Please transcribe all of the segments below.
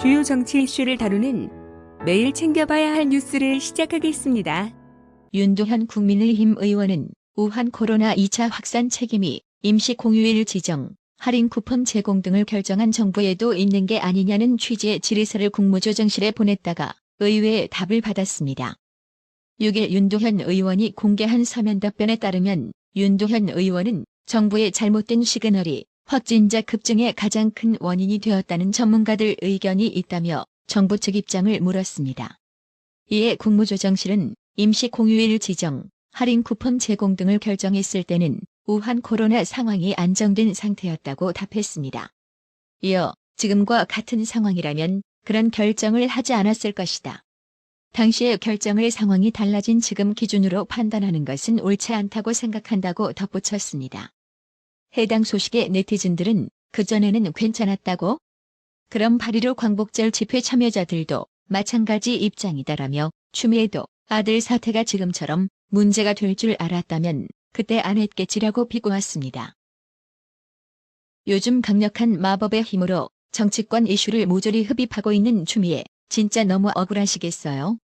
주요 정치 이슈를 다루는 매일 챙겨봐야 할 뉴스를 시작하겠습니다. 윤도현 국민의힘 의원은 우한 코로나 2차 확산 책임이 임시 공휴일 지정, 할인 쿠폰 제공 등을 결정한 정부에도 있는 게 아니냐는 취지의 질의서를 국무조정실에 보냈다가 의외의 답을 받았습니다. 6일 윤도현 의원이 공개한 서면 답변에 따르면 윤도현 의원은 정부의 잘못된 시그널이 확진자 급증의 가장 큰 원인이 되었다는 전문가들 의견이 있다며 정부 측 입장을 물었습니다. 이에 국무조정실은 임시 공휴일 지정, 할인 쿠폰 제공 등을 결정했을 때는 우한 코로나 상황이 안정된 상태였다고 답했습니다. 이어 지금과 같은 상황이라면 그런 결정을 하지 않았을 것이다. 당시의 결정을 상황이 달라진 지금 기준으로 판단하는 것은 옳지 않다고 생각한다고 덧붙였습니다. 해당 소식에 네티즌들은 그전에는 괜찮았다고? 그럼 8.15 광복절 집회 참여자들도 마찬가지 입장이다라며 추미애도 아들 사태가 지금처럼 문제가 될 줄 알았다면 그때 안 했겠지라고 비고왔습니다. 요즘 강력한 마법의 힘으로 정치권 이슈를 모조리 흡입하고 있는 추미애 진짜 너무 억울하시겠어요?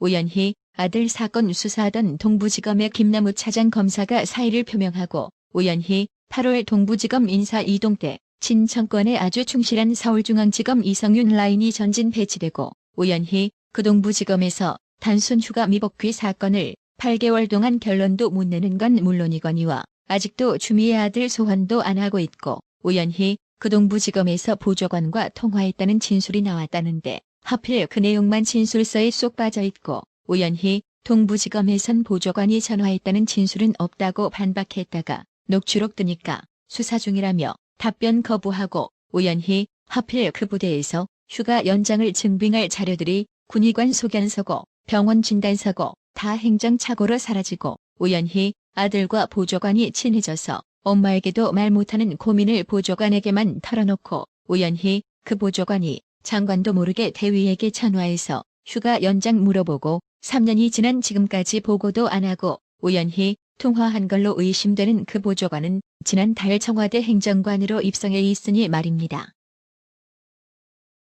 우연히 아들 사건 수사하던 동부지검의 김남우 차장 검사가 사의를 표명하고 우연히 8월 동부지검 인사 이동 때 친정권에 아주 충실한 서울중앙지검 이성윤 라인이 전진 배치되고 우연히 그 동부지검에서 단순 휴가 미복귀 사건을 8개월 동안 결론도 못 내는 건 물론이거니와 아직도 주미의 아들 소환도 안 하고 있고 우연히 그 동부지검에서 보좌관과 통화했다는 진술이 나왔다는데 하필 그 내용만 진술서에 쏙 빠져 있고 우연히 동부지검에선 보좌관이 전화했다는 진술은 없다고 반박했다가 녹취록 뜨니까 수사 중이라며 답변 거부하고 우연히 하필 그 부대에서 휴가 연장을 증빙할 자료들이 군의관 소견서고 병원 진단서고 다 행정착오로 사라지고 우연히 아들과 보좌관이 친해져서 엄마에게도 말 못하는 고민을 보좌관에게만 털어놓고 우연히 그 보좌관이 장관도 모르게 대위에게 전화해서 휴가 연장 물어보고 3년이 지난 지금까지 보고도 안 하고 우연히 통화한 걸로 의심되는 그 보좌관은 지난 달 청와대 행정관으로 입성해 있으니 말입니다.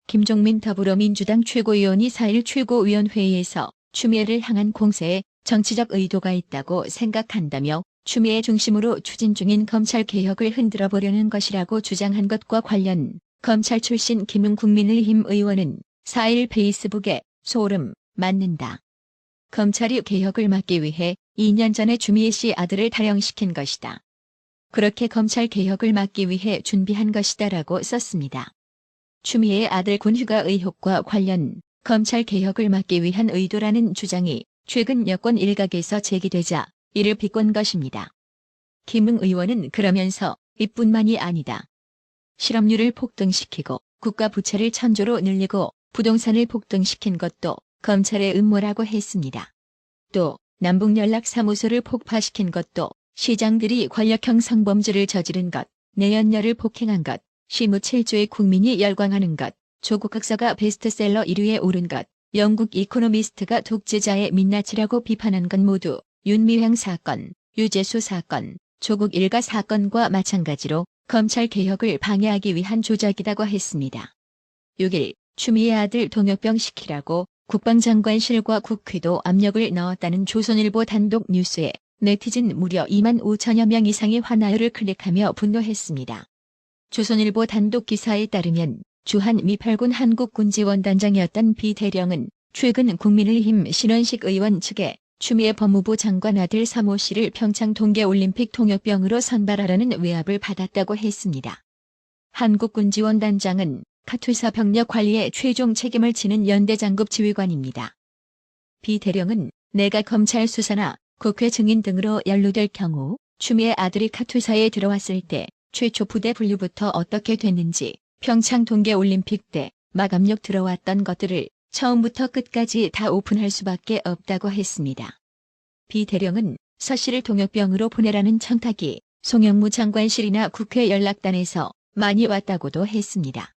김종민 더불어민주당 최고위원이 4일 최고위원회의에서 추미애를 향한 공세에 정치적 의도가 있다고 생각한다며 추미애 중심으로 추진 중인 검찰 개혁을 흔들어 보려는 것이라고 주장한 것과 관련 검찰 출신 김웅 국민의힘 의원은 4일 페이스북에 소름 맞는다. 검찰이 개혁을 막기 위해 2년 전에 주미애 씨 아들을 탈영시킨 것이다. 그렇게 검찰 개혁을 막기 위해 준비한 것이다라고 썼습니다. 추미애의 아들 군휴가 의혹과 관련 검찰 개혁을 막기 위한 의도라는 주장이 최근 여권 일각에서 제기되자 이를 비꼰 것입니다. 김웅 의원은 그러면서 이뿐만이 아니다. 실업률을 폭등시키고 국가 부채를 천조로 늘리고 부동산을 폭등시킨 것도 검찰의 음모라고 했습니다. 또 남북연락사무소를 폭파시킨 것도 시장들이 권력형 성범죄를 저지른 것, 내연녀를 폭행한 것, 시무 7조의 국민이 열광하는 것, 조국 흑서가 베스트셀러 1위에 오른 것, 영국 이코노미스트가 독재자의 민낯이라고 비판한 건 모두 윤미향 사건, 유재수 사건, 조국 일가 사건과 마찬가지로 검찰 개혁을 방해하기 위한 조작이라고 했습니다. 6일 추미애 아들 동혁병 시키라고 국방장관실과 국회도 압력을 넣었다는 조선일보 단독 뉴스에 네티즌 무려 2만 5천여 명 이상이 화나요를 클릭하며 분노했습니다. 조선일보 단독 기사에 따르면 주한 미8군 한국군지원단장이었던 비 대령은 최근 국민의힘 신원식 의원 측에 추미애 법무부 장관 아들 사모 씨를 평창 동계올림픽 통역병으로 선발하라는 외압을 받았다고 했습니다. 한국군지원단장은 카투사 병력 관리에 최종 책임을 지는 연대장급 지휘관입니다. 비 대령은 내가 검찰 수사나 국회 증인 등으로 연루될 경우 추미애 아들이 카투사에 들어왔을 때 최초 부대 분류부터 어떻게 됐는지 평창 동계올림픽 때 마감력 들어왔던 것들을 처음부터 끝까지 다 오픈할 수밖에 없다고 했습니다. 비 대령은 서 씨를 동역병으로 보내라는 청탁이 송영무 장관실이나 국회 연락단에서 많이 왔다고도 했습니다.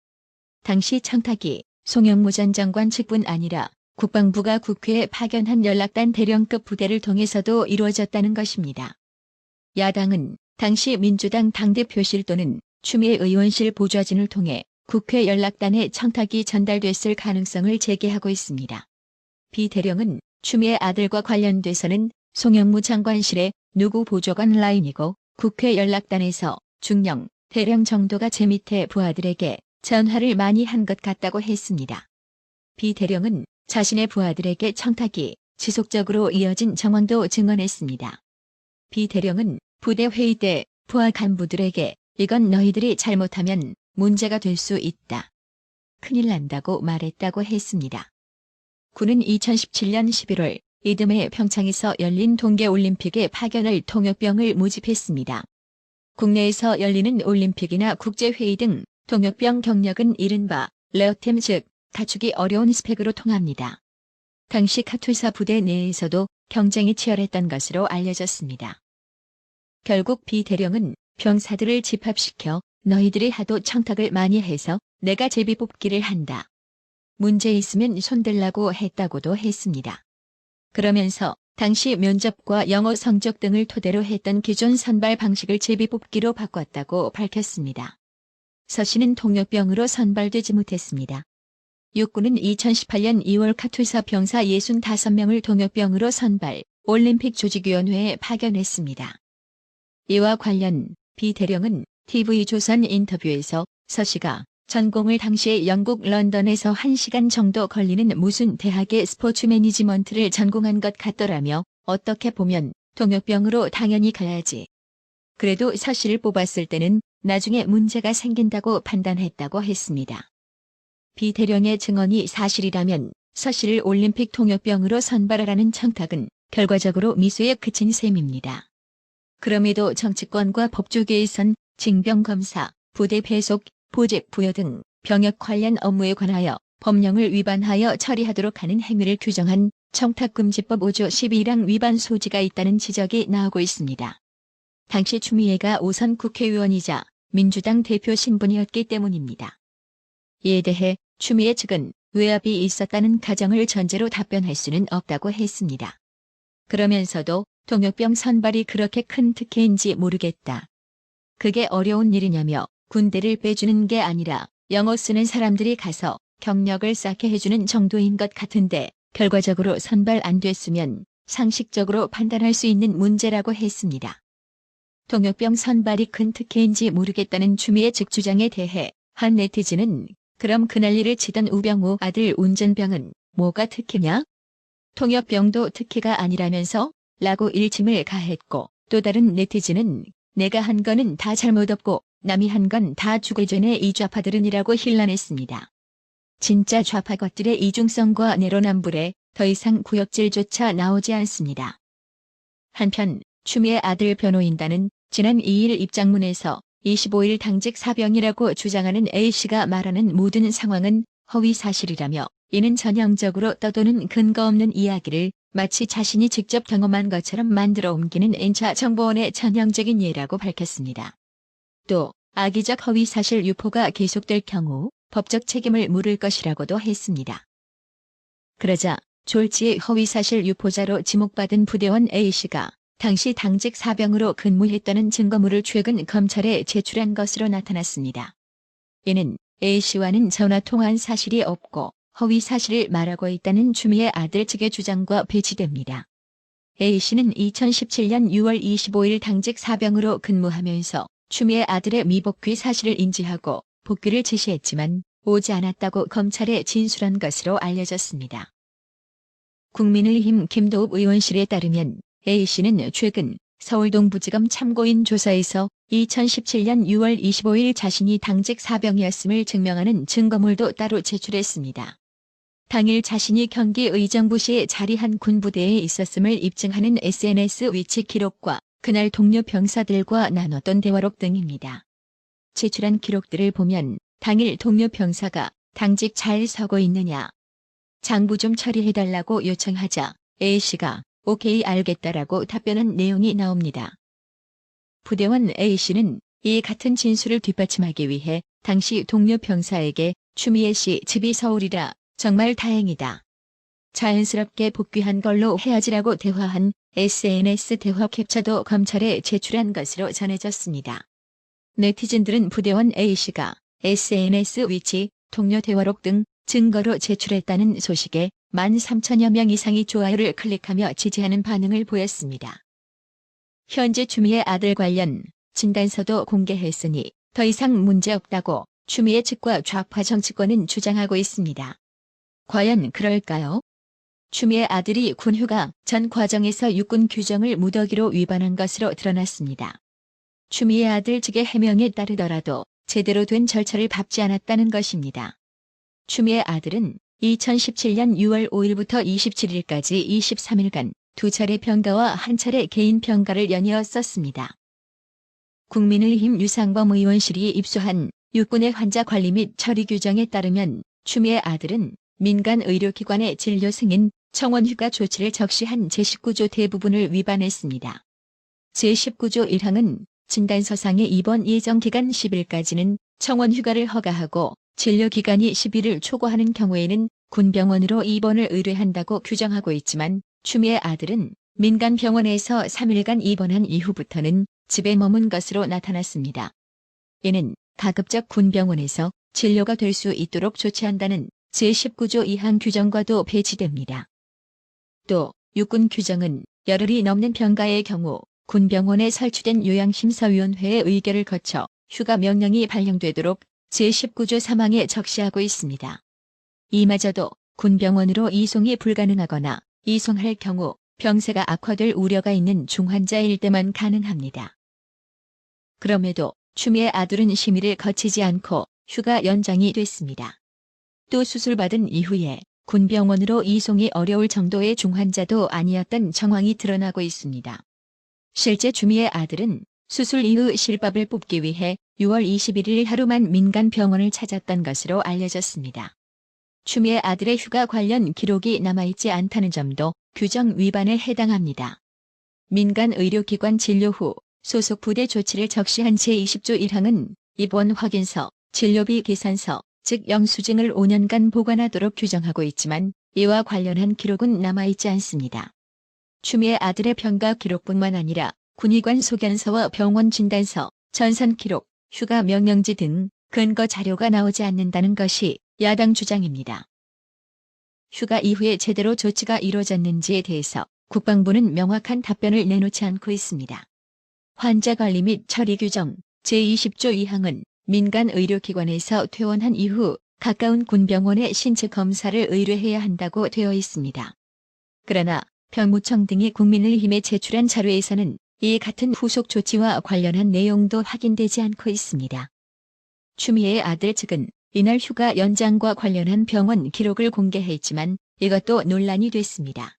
당시 청탁이 송영무 전 장관 측뿐 아니라 국방부가 국회에 파견한 연락단 대령급 부대를 통해서도 이루어졌다는 것입니다. 야당은 당시 민주당 당대표실 또는 추미애 의원실 보좌진을 통해 국회 연락단에 청탁이 전달됐을 가능성을 제기하고 있습니다. 비 대령은 추미애 아들과 관련돼서는 송영무 장관실의 누구 보좌관 라인이고 국회 연락단에서 중령, 대령 정도가 제 밑에 부하들에게 전화를 많이 한 것 같다고 했습니다. 비 대령은 자신의 부하들에게 청탁이 지속적으로 이어진 정황도 증언했습니다. 비 대령은 부대 회의 때 부하 간부들에게 이건 너희들이 잘못하면 문제가 될 수 있다. 큰일 난다고 말했다고 했습니다. 군은 2017년 11월 이듬해 평창에서 열린 동계올림픽에 파견할 통역병을 모집했습니다. 국내에서 열리는 올림픽이나 국제회의 등 통역병 경력은 이른바 레어템 즉 갖추기 어려운 스펙으로 통합니다. 당시 카투사 부대 내에서도 경쟁이 치열했던 것으로 알려졌습니다. 결국 비 대령은 병사들을 집합시켜 너희들이 하도 청탁을 많이 해서 내가 제비 뽑기를 한다. 문제 있으면 손들라고 했다고도 했습니다. 그러면서 당시 면접과 영어 성적 등을 토대로 했던 기존 선발 방식을 제비 뽑기로 바꿨다고 밝혔습니다. 서 씨는 동역병으로 선발되지 못했습니다. 육군은 2018년 2월 카투사 병사 65명을 동역병으로 선발, 올림픽 조직위원회에 파견했습니다. 이와 관련 비 대령은 TV조선 인터뷰에서 서 씨가 전공을 당시에 영국 런던에서 1시간 정도 걸리는 무슨 대학의 스포츠 매니지먼트를 전공한 것 같더라며 어떻게 보면 동역병으로 당연히 가야지. 그래도 서 씨를 뽑았을 때는 나중에 문제가 생긴다고 판단했다고 했습니다. 비 대령의 증언이 사실이라면 서 씨를 올림픽 통역병으로 선발하라는 청탁은 결과적으로 미수에 그친 셈입니다. 그럼에도 정치권과 법조계에선 징병검사, 부대 배속, 보직 부여 등 병역 관련 업무에 관하여 법령을 위반하여 처리하도록 하는 행위를 규정한 청탁금지법 5조 12랑 위반 소지가 있다는 지적이 나오고 있습니다. 당시 추미애가 오선 국회의원이자 민주당 대표 신분이었기 때문입니다. 이에 대해 추미애 측은 외압이 있었다는 가정을 전제로 답변할 수는 없다고 했습니다. 그러면서도 동역병 선발이 그렇게 큰 특혜인지 모르겠다. 그게 어려운 일이냐며 군대를 빼주는 게 아니라 영어 쓰는 사람들이 가서 경력을 쌓게 해주는 정도인 것 같은데 결과적으로 선발 안 됐으면 상식적으로 판단할 수 있는 문제라고 했습니다. 동역병 선발이 큰 특혜인지 모르겠다는 추미애 측 주장에 대해 한 네티즌은 그럼 그 난리를 치던 우병우 아들 운전병은 뭐가 특혜냐? 통역병도 특혜가 아니라면서? 라고 일침을 가했고 또 다른 네티즌은 내가 한 거는 다 잘못 없고 남이 한 건 다 죽을 전에 이 좌파들은이라고 힐난했습니다. 진짜 좌파 것들의 이중성과 내로남불에 더 이상 구역질조차 나오지 않습니다. 한편 추미애 아들 변호인단은 지난 2일 입장문에서 25일 당직 사병이라고 주장하는 A씨가 말하는 모든 상황은 허위 사실이라며 이는 전형적으로 떠도는 근거 없는 이야기를 마치 자신이 직접 경험한 것처럼 만들어 옮기는 N차 정보원의 전형적인 예라고 밝혔습니다. 또 악의적 허위 사실 유포가 계속될 경우 법적 책임을 물을 것이라고도 했습니다. 그러자 졸지의 허위 사실 유포자로 지목받은 부대원 A씨가 당시 당직 사병으로 근무했다는 증거물을 최근 검찰에 제출한 것으로 나타났습니다. 이는 A씨와는 전화 통화한 사실이 없고 허위 사실을 말하고 있다는 추미애 아들 측의 주장과 배치됩니다. A씨는 2017년 6월 25일 당직 사병으로 근무하면서 추미애 아들의 미복귀 사실을 인지하고 복귀를 지시했지만 오지 않았다고 검찰에 진술한 것으로 알려졌습니다. 국민의힘 김도읍 의원실에 따르면 A씨는 최근 서울동부지검 참고인 조사에서 2017년 6월 25일 자신이 당직 사병이었음을 증명하는 증거물도 따로 제출했습니다. 당일 자신이 경기 의정부시에 자리한 군부대에 있었음을 입증하는 SNS 위치 기록과 그날 동료 병사들과 나눴던 대화록 등입니다. 제출한 기록들을 보면 당일 동료 병사가 당직 잘 서고 있느냐. 장부 좀 처리해달라고 요청하자 A씨가 오케이 알겠다라고 답변한 내용이 나옵니다. 부대원 A씨는 이 같은 진술을 뒷받침하기 위해 당시 동료 병사에게 추미애 씨 집이 서울이라 정말 다행이다. 자연스럽게 복귀한 걸로 해야지라고 대화한 SNS 대화 캡처도 검찰에 제출한 것으로 전해졌습니다. 네티즌들은 부대원 A씨가 SNS 위치, 동료 대화록 등 증거로 제출했다는 소식에 13,000여 명 이상이 좋아요를 클릭하며 지지하는 반응을 보였습니다. 현재 추미애 아들 관련 진단서도 공개했으니 더 이상 문제없다고 추미애 측과 좌파 정치권은 주장하고 있습니다. 과연 그럴까요? 추미애 아들이 군휴가 전 과정에서 육군 규정을 무더기로 위반한 것으로 드러났습니다. 추미애 아들 측의 해명에 따르더라도 제대로 된 절차를 밟지 않았다는 것입니다. 추미애 아들은 2017년 6월 5일부터 27일까지 23일간 두 차례 평가와 한 차례 개인 평가를 연이어 썼습니다. 국민의힘 유상범 의원실이 입수한 육군의 환자 관리 및 처리 규정에 따르면 추미애 아들은 민간 의료기관의 진료 승인, 청원 휴가 조치를 적시한 제19조 대부분을 위반했습니다. 제19조 1항은 진단서상의 입원 예정 기간 10일까지는 청원 휴가를 허가하고 진료 기간이 10일을 초과하는 경우에는 군병원으로 입원을 의뢰한다고 규정하고 있지만 추미애 아들은 민간 병원에서 3일간 입원한 이후부터는 집에 머문 것으로 나타났습니다. 이는 가급적 군병원에서 진료가 될 수 있도록 조치한다는 제19조 2항 규정과도 배치됩니다. 또 육군 규정은 열흘이 넘는 병가의 경우 군병원에 설치된 요양심사위원회의 의결을 거쳐 휴가 명령이 발령되도록 제19조 3항에 적시하고 있습니다. 이마저도 군병원으로 이송이 불가능하거나 이송할 경우 병세가 악화될 우려가 있는 중환자일 때만 가능합니다. 그럼에도 추미애 아들은 심의를 거치지 않고 휴가 연장이 됐습니다. 또 수술받은 이후에 군병원으로 이송이 어려울 정도의 중환자도 아니었던 정황이 드러나고 있습니다. 실제 주미의 아들은 수술 이후 실밥을 뽑기 위해 6월 21일 하루만 민간 병원을 찾았던 것으로 알려졌습니다. 추미애 아들의 휴가 관련 기록이 남아있지 않다는 점도 규정 위반에 해당합니다. 민간 의료기관 진료 후 소속 부대 조치를 적시한 제20조 1항은 입원 확인서, 진료비 계산서, 즉 영수증을 5년간 보관하도록 규정하고 있지만 이와 관련한 기록은 남아있지 않습니다. 추미애 아들의 병가 기록뿐만 아니라 군의관 소견서와 병원 진단서, 전산 기록, 휴가 명령지 등 근거 자료가 나오지 않는다는 것이 야당 주장입니다. 휴가 이후에 제대로 조치가 이루어졌는지에 대해서 국방부는 명확한 답변을 내놓지 않고 있습니다. 환자 관리 및 처리 규정 제20조 2항은 민간 의료기관에서 퇴원한 이후 가까운 군병원의 신체 검사를 의뢰해야 한다고 되어 있습니다. 그러나 병무청 등이 국민의힘에 제출한 자료에서는 이 같은 후속 조치와 관련한 내용도 확인되지 않고 있습니다. 추미애의 아들 측은 이날 휴가 연장과 관련한 병원 기록을 공개했지만 이것도 논란이 됐습니다.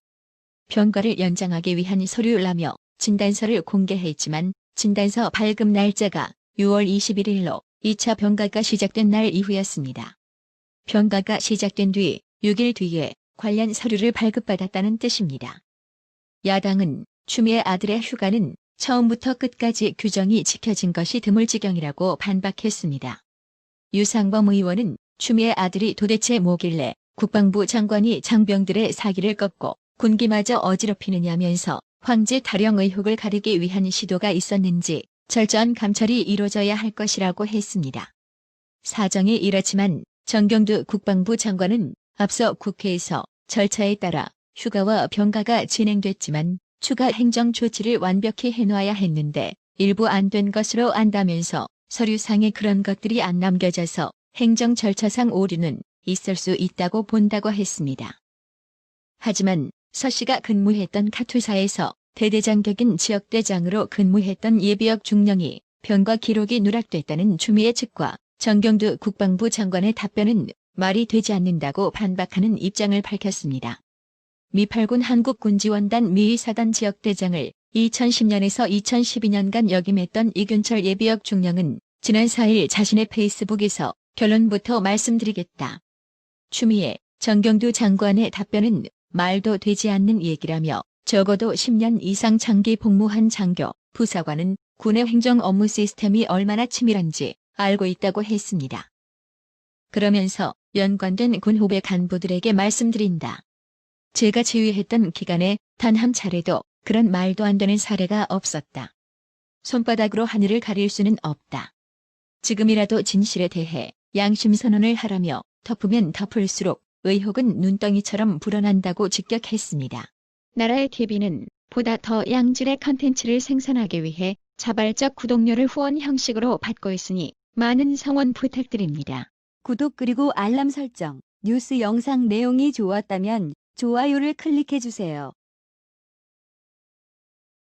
병가를 연장하기 위한 서류라며 진단서를 공개했지만 진단서 발급 날짜가 6월 21일로 2차 병가가 시작된 날 이후였습니다. 병가가 시작된 뒤 6일 뒤에 관련 서류를 발급받았다는 뜻입니다. 야당은 추미애 아들의 휴가는 처음부터 끝까지 규정이 지켜진 것이 드물 지경이라고 반박했습니다. 유상범 의원은 추미애 아들이 도대체 뭐길래 국방부 장관이 장병들의 사기를 꺾고 군기마저 어지럽히느냐면서 황제 탈영 의혹을 가리기 위한 시도가 있었는지 철저한 감찰이 이루어져야 할 것이라고 했습니다. 사정이 이렇지만 정경두 국방부 장관은 앞서 국회에서 절차에 따라 휴가와 병가가 진행됐지만 추가 행정 조치를 완벽히 해놔야 했는데 일부 안 된 것으로 안다면서 서류상에 그런 것들이 안 남겨져서 행정 절차상 오류는 있을 수 있다고 본다고 했습니다. 하지만 서 씨가 근무했던 카투사에서 대대장격인 지역대장으로 근무했던 예비역 중령이 병과 기록이 누락됐다는 추미애 측과 정경두 국방부 장관의 답변은 말이 되지 않는다고 반박하는 입장을 밝혔습니다. 미8군 한국군지원단 미사단 지역대장을 2010년에서 2012년간 역임했던 이균철 예비역 중령은 지난 4일 자신의 페이스북에서 결론부터 말씀드리겠다. 추미애, 정경두 장관의 답변은 말도 되지 않는 얘기라며 적어도 10년 이상 장기 복무한 장교, 부사관은 군의 행정 업무 시스템이 얼마나 치밀한지 알고 있다고 했습니다. 그러면서 연관된 군 후배 간부들에게 말씀드린다. 제가 지휘했던 기간에 단 한 차례도 그런 말도 안 되는 사례가 없었다. 손바닥으로 하늘을 가릴 수는 없다. 지금이라도 진실에 대해 양심 선언을 하라며 덮으면 덮을수록 의혹은 눈덩이처럼 불어난다고 직격했습니다. 나라의 TV는 보다 더 양질의 컨텐츠를 생산하기 위해 자발적 구독료를 후원 형식으로 받고 있으니 많은 성원 부탁드립니다. 구독 그리고 알람 설정, 뉴스 영상 내용이 좋았다면 좋아요를 클릭해 주세요.